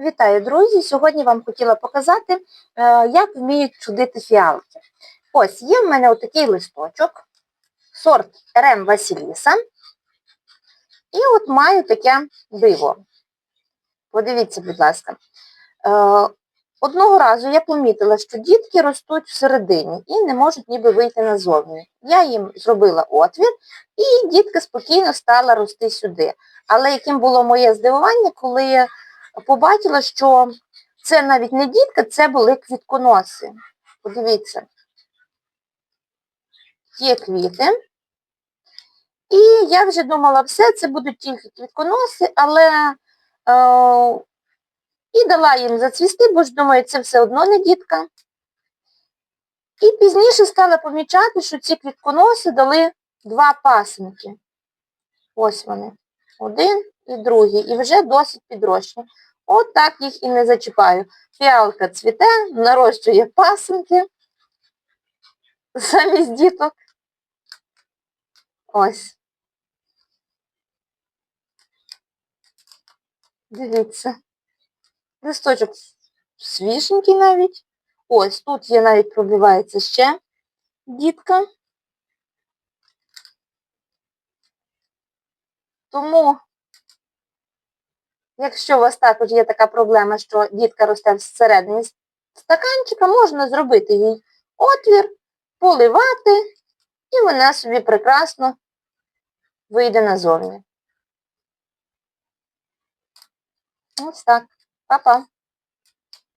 Вітаю, друзі! Сьогодні вам хотіла показати, е, як вміють чудити фіалки. Ось є в мене отакий листочок, сорт Рем Василіса. І от маю таке диво. Подивіться, будь ласка. Е, Одного разу я помітила, що дітки ростуть всередині і не можуть ніби вийти назовні. Я їм зробила отвір, і дітка спокійно стала рости сюди. Але яким було моє здивування, коли побачила, що це навіть не дітка, це були квітконоси. Подивіться, є квіти. І я вже думала, все, це будуть тільки квітконоси, але е, і дала їм зацвісти, бо ж думаю, це все одно не дітка. І пізніше стала помічати, що ці квітконоси дали два пасенки. Ось вони. Один і другий. І вже досить підрощені. От так їх і не зачіпаю. Фіалка цвіте, нарощує пасенки замість діток. Ось. Дивіться. Листочок свіженький навіть. Ось тут є навіть пробивається ще дітка. Тому, якщо у вас також є така проблема, що дітка росте всередині стаканчика, можна зробити їй отвір, поливати, і вона собі прекрасно вийде назовні. Ось так. Па-па.